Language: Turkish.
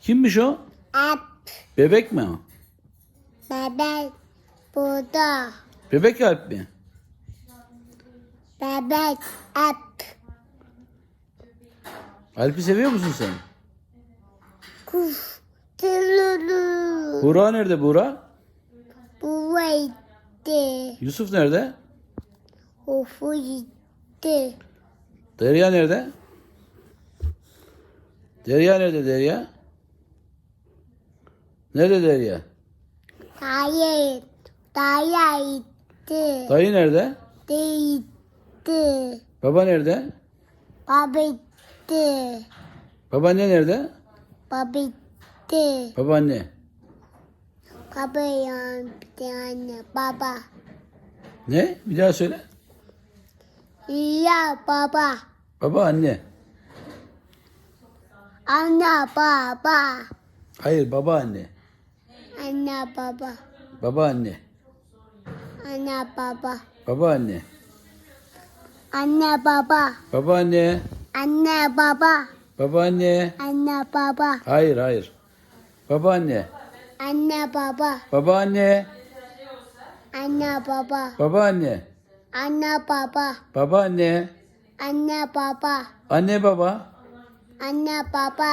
Kimmiş o? Ap. Bebek mi o? Bebek burada. Bebek Alp mi? Bebek ap. Alp'i seviyor musun sen? Tırırır. Buğra nerede Buğra? Bu gitti. Yusuf nerede? Ufu gitti. Derya nerede? Derya nerede Derya? Nerede Derya? Hayır. Daya gitti. Dayı nerede? Gitti. Baba nerede? Baba gitti. Babaanne nerede? Baba gitti. Babaanne. Baba yan bir tane. Baba. Ne? Bir daha söyle. Ya baba. Baba anne. Anne baba. Hayır baba anne. Anne baba. Baba anne. Anne baba. Baba anne. Anne baba. Baba anne. Anne baba. Baba anne. Anne baba. Hayır hayır. Baba anne. Anne baba. Baba anne. Anne baba. Baba anne. Anne baba. Baba anne. Anne baba. Anne baba. Anne baba.